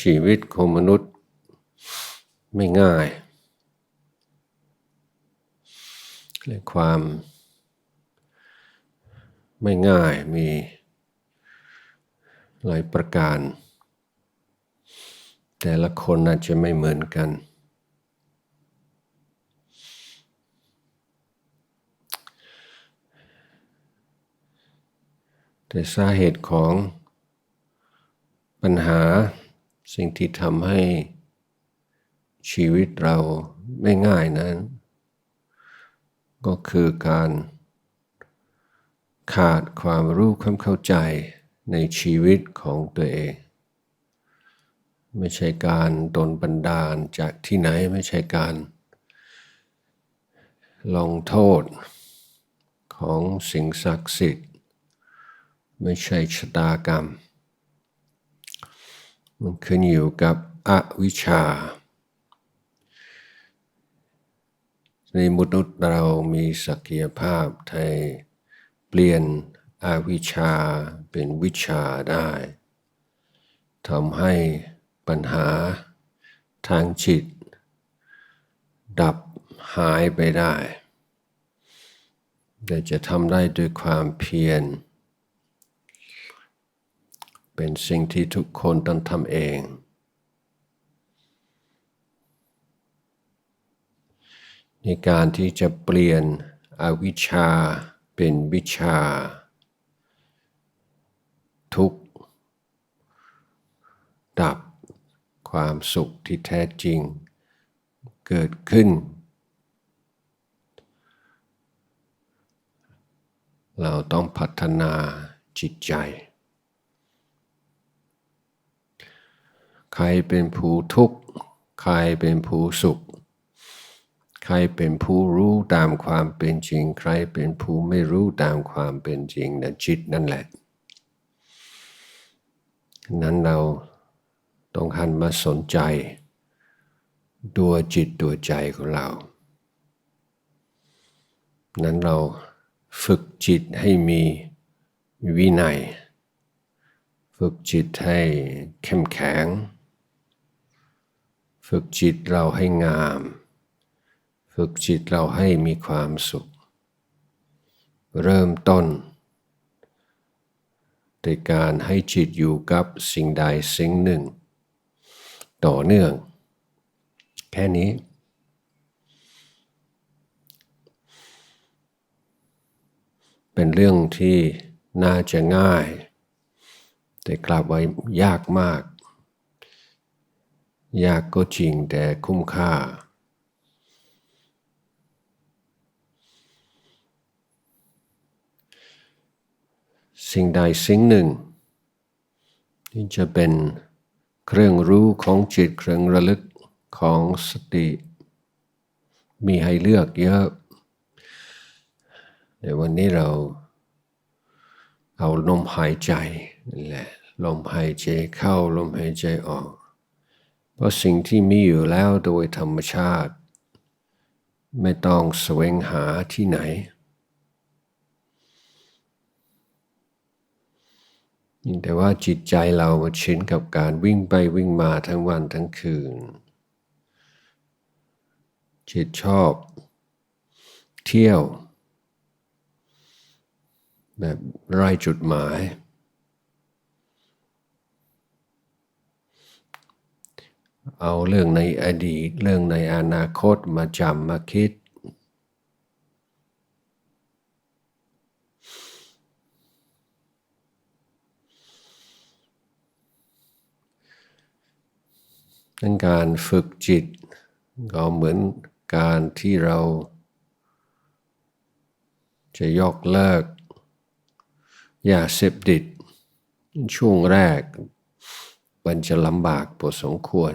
ชีวิตของมนุษย์ไม่ง่ายและความไม่ง่ายมีหลายประการ แต่ละคนอาจจะไม่เหมือนกัน แต่สาเหตุของปัญหา สิ่งที่ทำให้ชีวิตเราไม่ง่ายนั้น ก็คือการขาดความรู้ความเข้าใจในชีวิตของตัวเอง ไม่ใช่การโดนบันดาลจากที่ไหนไม่ใช่การลงโทษของสิ่งศักดิ์สิทธิ์ ไม่ใช่ชะตากรรม มันขึ้นอยู่กับอวิชชาในมนุษย์เรามีศักยภาพไทยเปลี่ยนอวิชชาเป็นวิชาได้ทำให้ปัญหาทางจิต ดับหายไปได้ แต่จะทำได้ด้วยความเพียร เป็นสิ่งที่ทุกคนต้องทำเอง ในการที่จะเปลี่ยนอวิชชาเป็นวิชา ทุกดับความสุขที่แท้จริง เกิดขึ้น เราต้องพัฒนาจิตใจ ใครเป็นผู้ทุกข์ ใครเป็นผู้สุข ใครเป็นผู้รู้ตามความเป็นจริง ใครเป็นผู้ไม่รู้ตามความเป็นจริงนะจิตนั่นแหละ นั้นเราต้องหันมาสนใจ ตัวจิตตัวใจของเรา นั้นเราฝึกจิตให้มีวินัย ฝึกจิตให้เข้มแข็ง ฝึกจิตเราให้งาม ฝึกจิตเราให้มีความสุข เริ่มต้นในการให้จิตอยู่กับสิ่งใดสิ่งหนึ่ง ต่อเนื่อง แค่นี้ เป็นเรื่องที่น่าจะง่าย แต่กลับไว้ยากมาก ยากก็จริงแต่คุ้มค่า สิ่งใดสิ่งหนึ่งที่จะเป็นเครื่องรู้ของจิตเครื่องระลึกของสติ มีให้เลือกเยอะในวันนี้เราเอาลมหายใจนั่แหละลมหายใจเข้าลมหายใจออก เพราะสิ่งที่มีอยู่แล้วโดยธรรมชาติ ไม่ต้องแสวงหาที่ไหนแต่ว่าจิตใจเราชินกับการวิ่งไปวิ่งมาทั้งวันทั้งคืน จิตชอบ เที่ยว แบบไร้จุดหมาย เอาเรื่องในอดีต เรื่องในอนาคตมาจำมาคิดดังการฝึกจิต ก็เหมือนการที่เรา จะยกเลิกยาเสพติดช่วงแรก มันจะลำบากพอสมควร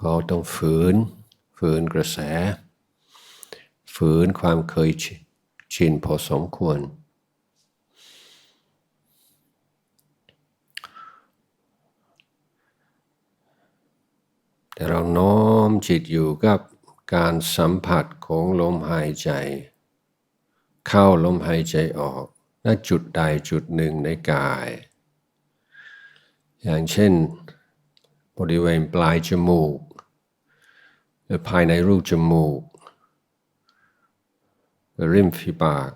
เราต้องฝืน ฝืนกระแส ฝืนความเคยชินพอสมควร แต่เราน้อมจิตอยู่กับการสัมผัสของลมหายใจ เข้าลมหายใจออก ณจุดใดจุดหนึ่งในกาย อย่างเช่น บริเวณปลายจมูก หรือภายในรูจมูกหรือริมฝีปาก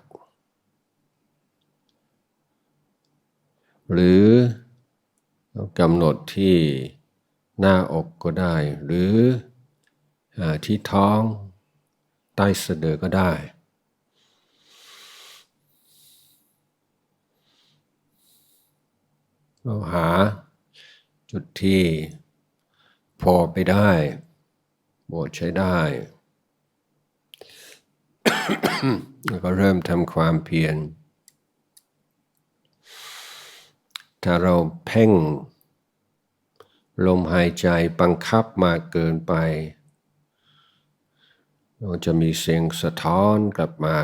หรือกำหนดที่หน้าอกก็ได้ หรือที่ท้องใต้สะดือก็ได้ เราหาจุดที่พอไปได้บทใช้ได้ แล้วก็เริ่มทำความเพียร ถ้าเราเพ่ง ลมหายใจบังคับมากเกินไป เราจะมีเสียงสะท้อนกลับมา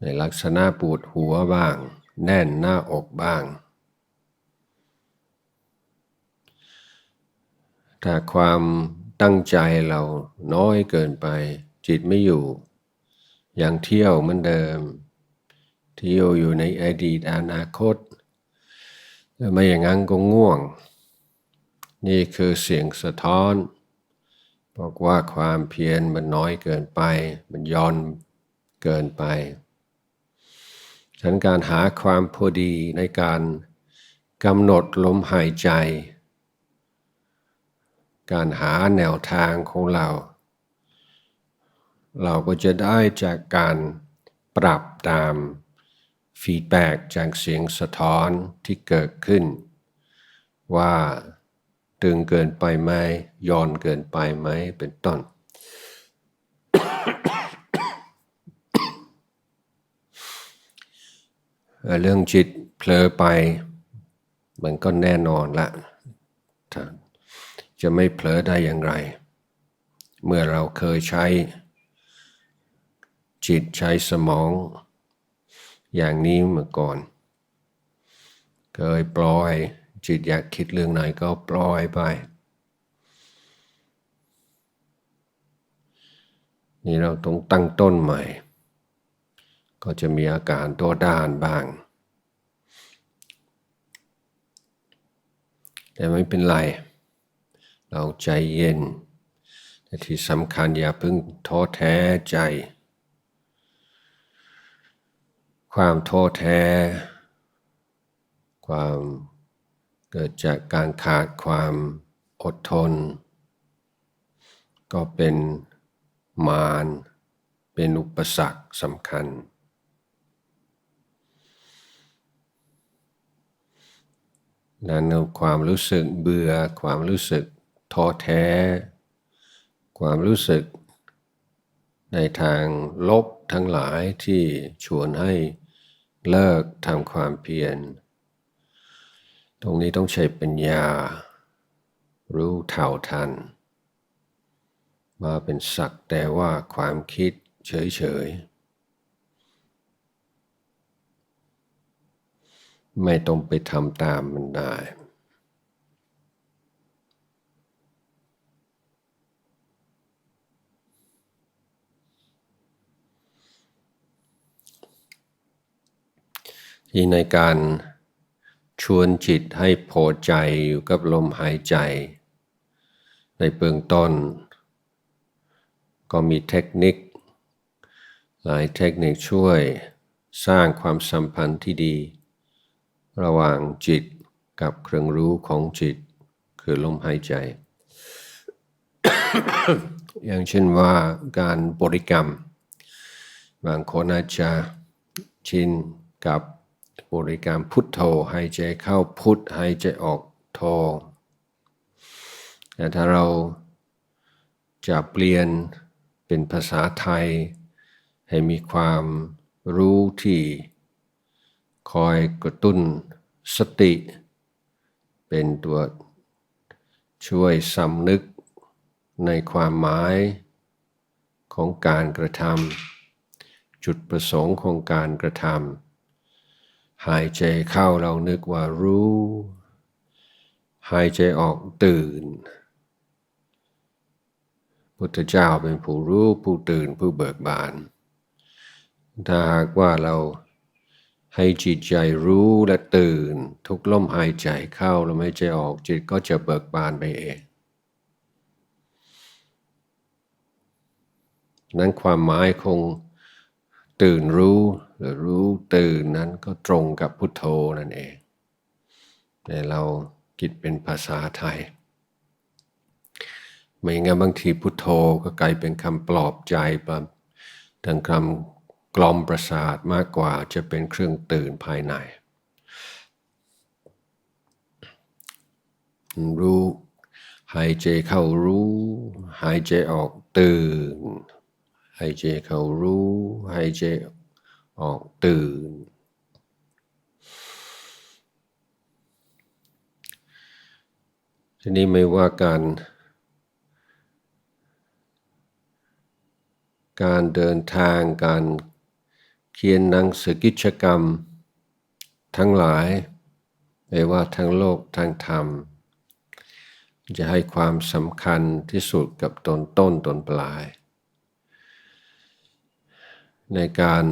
ในลักษณะปวดหัวบ้าง แน่นหน้าอกบ้าง ถ้าความตั้งใจเราน้อยเกินไป จิตไม่อยู่ ยังเที่ยวเหมือนเดิม เที่ยวอยู่ในอดีตอนาคตไม่อย่างนั้นก็ง่วง นี่คือเสียงสะท้อน บอกว่าความเพียรมันน้อยเกินไป มันย้อนเกินไปฉันการหาความพอดีในการกำหนดลมหายใจ การหาแนวทางของเรา เราก็จะได้จากการปรับตามฟีดแบ็จากเสียงสะท้อนที่เกิดขึ้น ว่าตึงเกินไปไหมย้อนเกินไปไหมเป็นต้น เรื่องจิตเผลอไป มันก็แน่นอนละ จะไม่เผลอได้อย่างไร เมื่อเราเคยใช้ จิตใช้สมอง อย่างนี้เมื่อก่อน เคยปล่อย จิตอยากคิดเรื่องไหนก็ปล่อยไป นี่เราต้องตั้งต้นใหม่ ก็จะมีอาการตัวด้านบ้าง แต่ไม่เป็นไร เราใจเย็นแต่ที่สำคัญอย่าเพิ่งท้อแท้ใจ ความท้อแท้ ความเกิดจากการขาดความอดทน ก็เป็นมารเป็นอุปสรรคสำคัญ นั้นความรู้สึกเบื่อความรู้สึก ท้อแท้ ความรู้สึก ในทางลบทั้งหลายที่ชวนให้เลิกทำความเพียร ตรงนี้ต้องใช้ปัญญา รู้เท่าทัน มาเป็นสักแต่ว่าความคิดเฉยๆไม่ต้องไปทำตามมันได้ ที่ในการชวนจิตให้พอใจอยู่กับลมหายใจ ในเบื้องต้น ก็มีเทคนิค หลายเทคนิคช่วยสร้างความสัมพันธ์ที่ดี ระหว่างจิตกับเครื่องรู้ของจิต คือลมหายใจ อย่างเช่นว่าการบริกรรม บางคนอาจจะชินกับ บริกรรมพุทโธหายใจเข้าพุทหายใจออกโธแต่ถ้าเราจะเปลี่ยนเป็นภาษาไทย ให้มีความรู้ที่คอยกระตุ้นสติ เป็นตัวช่วยสำนึกในความหมายของการกระทำจุดประสงค์ของการกระทำ หายใจเข้าเรานึกว่ารู้ หายใจออกตื่น พุทธเจ้าเป็นผู้รู้ผู้ตื่นผู้เบิกบาน ถ้าหากว่าเราให้จิตใจรู้และตื่น ทุกลมหายใจเข้าละไม่ใจออกจิตก็จะเบิกบานไปเองนั้นความหมายคง ตื่นรู้หรือรู้ตื่นนั้นก็ตรงกับพุทโธนั่นเอง แต่เราคิดเป็นภาษาไทย ไม่งั้นบางทีพุทโธก็กลายเป็นคำปลอบใจแบบดังคำกลอมประสาทมากกว่าจะเป็นเครื่องตื่นภายใน รู้หายใจเข้ารู้ หายใจออกตื่น หายใจเข้ารู้หายใจออกตื่น ทีนี้ไม่ว่าการ การเดินทางการเขียนหนังสือกิจกรรม ทั้งหลาย ไม่ว่าทั้งโลกทั้งธรรม จะให้ความสำคัญที่สุดกับตนต้นตนปลาย ในการ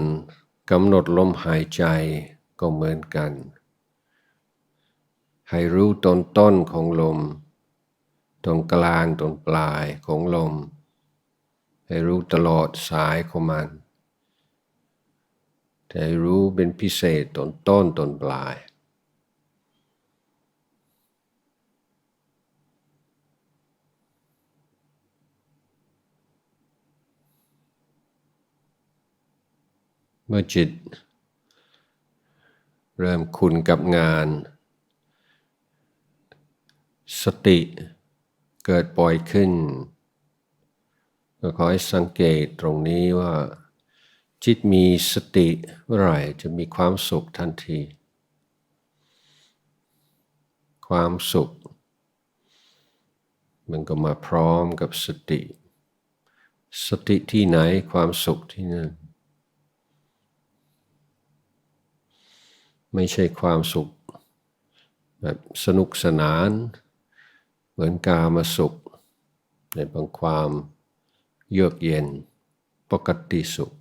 กำหนดลมหายใจก็เหมือนกัน ให้รู้ตนต้นของลม ตรงกลางตรงปลายของลม ให้รู้ตลอดสายของมัน แต่ให้รู้เป็นพิเศษตนต้นตนปลาย เมื่อจิต เริ่มคุณกับงาน สติเกิดปล่อยขึ้น ก็ขอให้สังเกตตรงนี้ว่า จิตมีสติเมื่อไหร่จะมีความสุขทันที ความสุข มันก็มาพร้อมกับสติ สติที่ไหนความสุขที่นั่น ไม่ใช่ความสุข แบบสนุกสนาน เหมือนกามาสุข ในบางความเยือกเย็นปกติสุข